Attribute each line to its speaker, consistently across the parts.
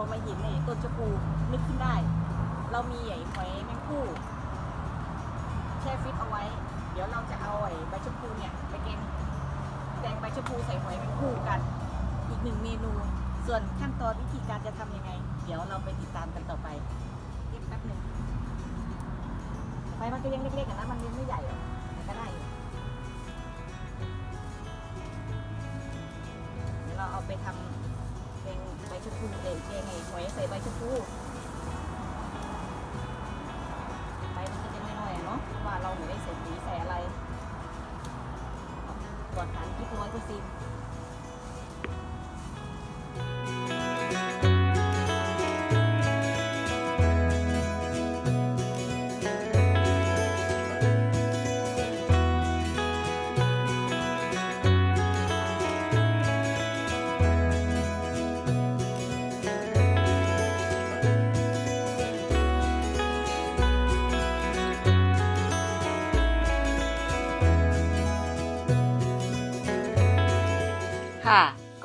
Speaker 1: อมาเห็นไอ้ต้นชะพูนึกขึ้นได้ เรามีไอ้หอยแมงผู้แช่ฟิตเอาไว้ เดี๋ยวเราจะเอาไอ้ใบชะพูเนี่ยไปแกงแกงใบชะพูใส่หอยแมงผู้กัน อีกหนึ่งเมนู ส่วนขั้นตอนวิธีการจะทำยังไง เดี๋ยวเราไปติดตามกันต่อไปเก็บแป๊บหนึ่งไฟมันก็ยังเล็กๆอะนะมันยังไม่ใหญ่หรอก กว่าสารพิษร้อยเปอร์เซ็นต์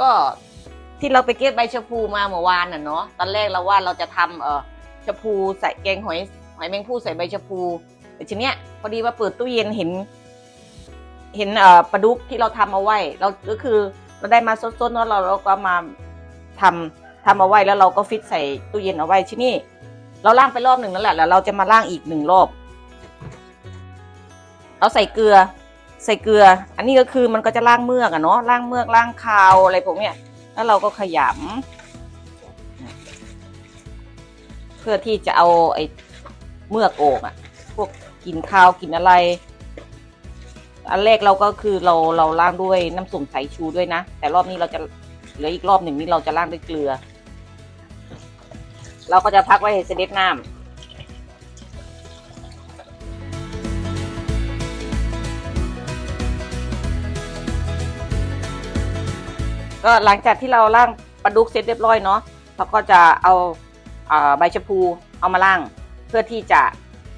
Speaker 2: ก็ที่เราไปเก็บใบชะพูมาเมื่อวานน่ะเนาะตอนแรกเราว่าเราจะทำเอ่อชะพูใส่แกงหอยหอยแมงผู้ใส่ใบชะพูแต่ทีเนี้ยพอดีว่าเปิดตู้เย็นเห็น เห็นเอ่อปลาดุกที่เราทำเอาไว้ เราก็คือเราได้มาสดๆเนาะเราเราก็มาทำทำเอาไว้แล้วเราก็ฟิตใส่ตู้เย็นเอาไว้ที่นี่ เราล่างไปรอบหนึ่งแล้วแหละแล้วเราจะมาล่างอีกหนึ่งรอบ เราใส่เกลือ ใส่เกลือ อันนี้ก็คือมันก็จะล้างเมือกอะเนาะล้างเมือกล้างคาวอะไรพวกเนี้ยแล้วเราก็ขยำเพื่อที่จะเอาไอ้เมือกโอกอะพวกกินข้าวกินอะไร อันแรกเราก็คือเราเราล้างด้วยน้ำส้มสายชูด้วยนะ แต่รอบนี้เราจะเหลืออีกรอบหนึ่งนี่เราจะล้างด้วยเกลือ เราก็จะพักไว้ให้เสด็จน้ำ ก็หลังจากที่เราล่างปลาดุกเสร็จเรียบร้อยเนาะเราก็จะเอาใบชะพูเอามาล่าง เพื่อที่จะ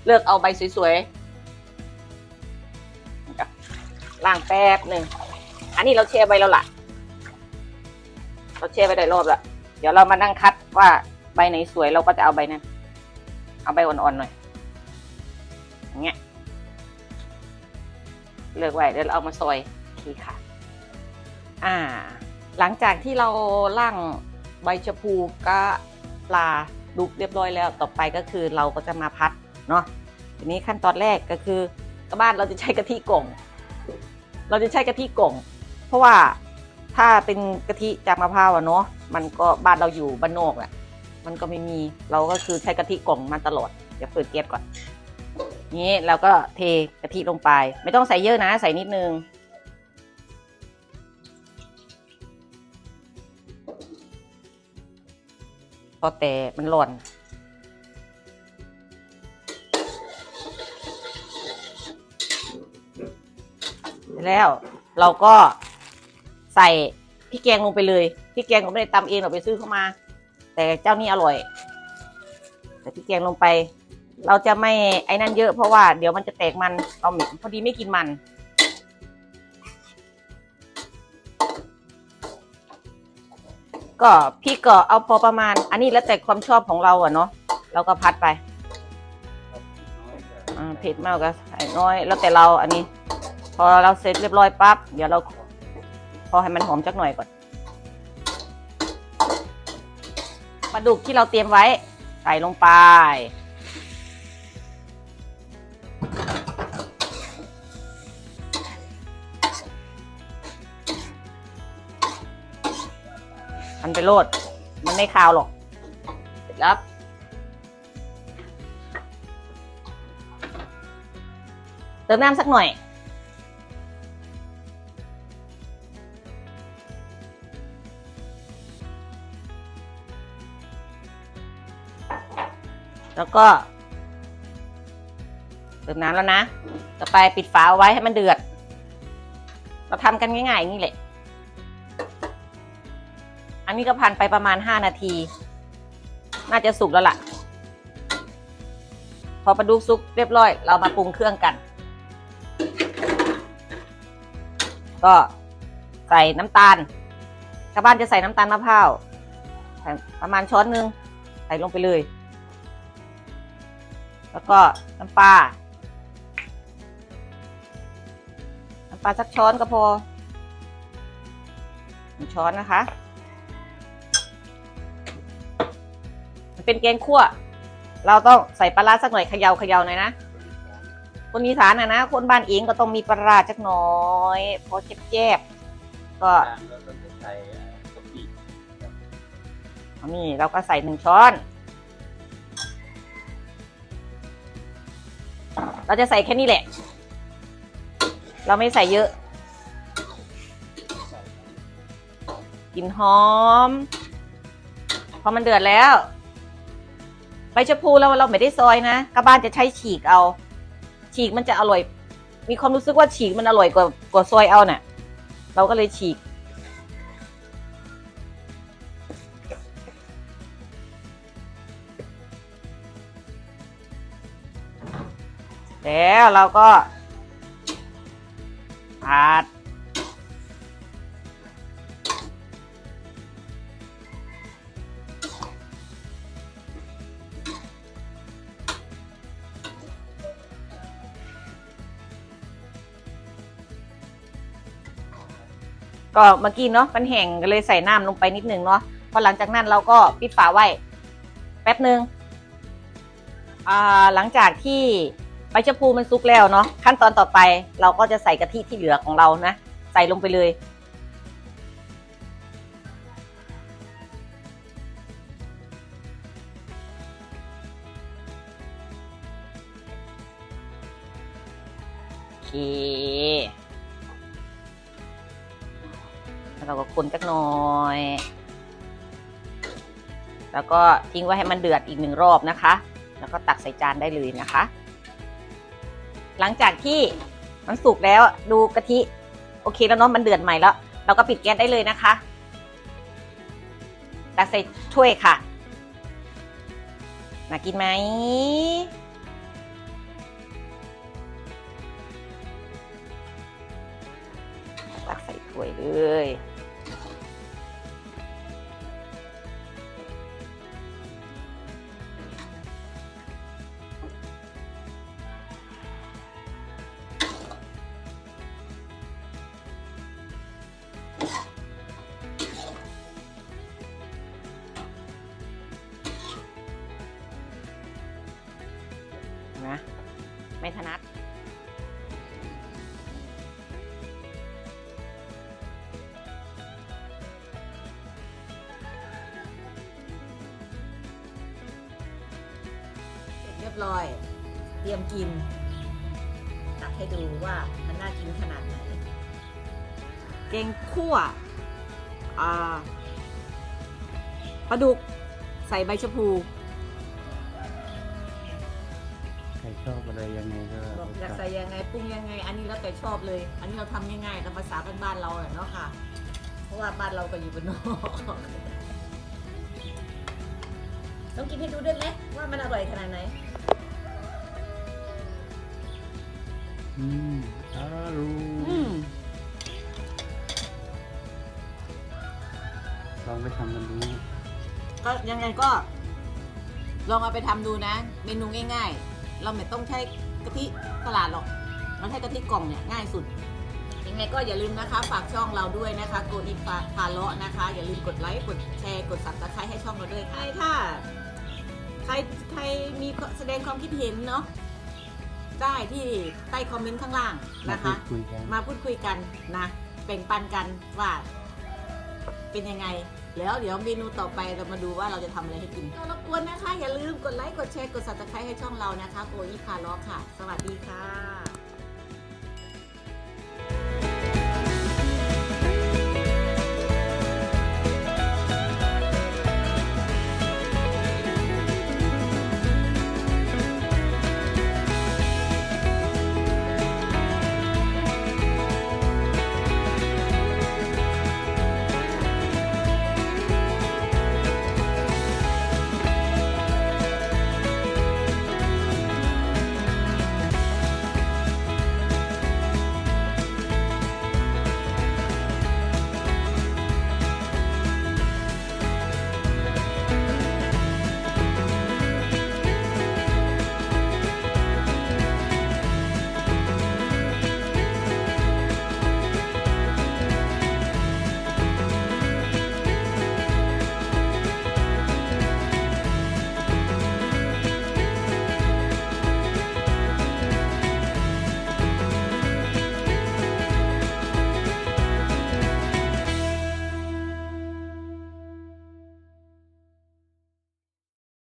Speaker 2: เลือกเอาใบสวยๆล่างแป๊บหนึ่งอันนี้เราแช่ไว้แล้วล่ะ เราแช่ไว้ได้รอบแล้วเดี๋ยวเรามานั่งคัดว่าใบไหนสวยเราก็จะเอาใบนั้น เอาใบอ่อนๆหน่อยอย่างเงี้ยเลือกไว้เดี๋ยวเราเอามาซอยทีค่ะ อ่า หลังจากที่เราล่างใบชะพูก็ปลาดุกเรียบร้อยแล้วต่อไปก็คือเราก็จะมาพัดเนาะทีนี้ขั้นตอนแรกก็คือกบ้านเราจะใช้กะทิก่งเราจะใช้กะทิก่งเพราะว่าถ้าเป็นกะทิจากมะพร้าวอะเนาะมันก็บ้านเราอยู่บ้านนอกแหละมันก็ไม่มีเราก็คือใช้กะทิก่งมาตลอดเดี๋ยวเปิดแก๊สก่อนนี้เราก็เทกะทิลงไป ไม่ต้องใส่เยอะนะ ใส่นิดนึง อแต่มันหล่นแล้วเราก็ใส่พริกแกงลงไปเลยพริกแกงผมไม่ได้ตำเองเราไปซื้อเข้ามา แต่เจ้านี้อร่อยใส่พริกแกงลงไป เราจะไม่ไอ้นั่นเยอะเพราะว่าเดี๋ยวมันจะแตกมันเราพอดีไม่กินมัน ก็พี่ก็เอาพอประมาณ อันนี้แล้วแต่ความชอบของเราอะเนาะเราก็พัดไปเผ็ดมากก็ใส่น้อย แล้วแต่เราอันนี้ พอเราเสร็จเรียบร้อยปั๊บเดี๋ยวเราพอให้มันหอมจักหน่อยก่อนปลาดุกที่เราเตรียมไว้ ใส่ลงไป มันไปโลด มันไม่คาวหรอกเสร็จแล้วเติมน้ำสักหน่อย แล้วก็ เติมน้ำแล้วนะ ต่อไปปิดฝาเอาไว้ให้มันเดือด เราทำกันง่ายๆอย่างนี้แหละ อันนี้ก็พันไปประมาณ 5 นาที น่าจะสุกแล้วล่ะ พอปลาดุกสุกเรียบร้อย เรามาปรุงเครื่องกัน ก็ใส่น้ำตาลชาวบ้านจะใส่น้ำตาลมะพร้าวประมาณช้อนหนึง ใส่ลงไปเลย แล้วก็น้ำปลา น้ำปลาสักช้อนก็พอหนึ่งช้อนนะคะ เป็นแกงคั่ว เราต้องใส่ปลาร้าสักหน่อยเขยาเขย่าหน่อยนะคนอีสานนะนะคนบ้านเองก็ต้องมีปลาร้าจักหน่อยพอเจ็บๆก็
Speaker 3: แล้วก็
Speaker 2: นี่เราก็ใส่หนึ่งช้อน เราจะใส่แค่นี้แหละ เราไม่ใส่เยอะกลิ่นหอม พอมันเดือดแล้ว บชะพูเราเราไม่ได้ซอยนะกระบ้านจะใช้ฉีกเอา ฉีกมันจะอร่อย มีความรู้สึกว่าฉีกมันอร่อยกว่ากว่าซอยเอาเนี่ยเราก็เลยฉีก แล้วเราก็ผัด ก็เมื่อกี้เนาะมันแห้งก็เลยใส่น้ำลงไปนิดนึงเนาะพอหลังจากนั้นเราก็ปิดฝาไว้แป๊บหนึ่งหลังจากที่ใบชะพูมันสุกแล้วเนาะขั้นตอนต่อไปเราก็จะใส่กะทิที่เหลือของเรานะ ใส่ลงไปเลย โอเค เราก็คนจักหน่อย แล้วก็ทิ้งไว้ให้มันเดือดอีกหนึ่งรอบนะคะ แล้วก็ตักใส่จานได้เลยนะคะ หลังจากที่มันสุกแล้วดูกะทิ โอเคแล้วเนาะมันเดือดใหม่แล้ว เราก็ปิดแก๊สได้เลยนะคะ ตักใส่ถ้วยค่ะน่ากินไหมตักใส่ถ้วยเลยะไม่ถนัด
Speaker 1: เสร็จเรียบร้อย เตรียมกิน ตักให้ดูว่ามันน่ากินขนาดไหน เกงคั่วปลาดุกใส่ใบชะพู
Speaker 3: อบอะไรยังไงก็
Speaker 1: บอกอยากใส่ยังไงปรุงยังไง อันนี้แล้วแต่ชอบเลย อันนี้เราทำง่ายๆตามภาษาบ้านๆเราแหละเนาะค่ะ เพราะว่าบ้านเราก็อยู่บนนอกต้องกินให้ดูด้วยไหมว่ามันอร่อยขนาดไหน
Speaker 3: อืมอร่อย
Speaker 2: อืม
Speaker 3: ลองไปทำกันดู
Speaker 1: ก็ยังไงก็ ลองเอาไปทำดูนะ เมนูง่ายๆ เราไม่ต้องใช้กะทิตลาดหรอกเราใช้กะทิกล่องเนี่ยง่ายสุด ยังไงก็อย่าลืมนะคะ ฝากช่องเราด้วยนะคะโกอินพาพาเลาะนะคะ อย่าลืมกดไลค์ กดแชร์ กดซับสไครต์ให้ช่องเราด้วยค่ะถ้าใครใครมีแสดงความคิดเห็นเนาะได้ที่ใต้คอมเมนต์ข้างล่าง
Speaker 3: มา
Speaker 1: นะคะ
Speaker 3: พูดคุยกัน
Speaker 1: มาพูดคุยกันนะแบ่งปันกันว่า เป็นยังไง แล้วเดี๋ยวเมนูต่อไปเรามาดูว่าเราจะทำอะไรให้กินก็รบกวนนะคะ อย่าลืมกดไลค์กดแชร์กดซับสไครต์ให้ช่องเรานะคะโกอีคาร์ล็อกค่ะ สวัสดีค่ะ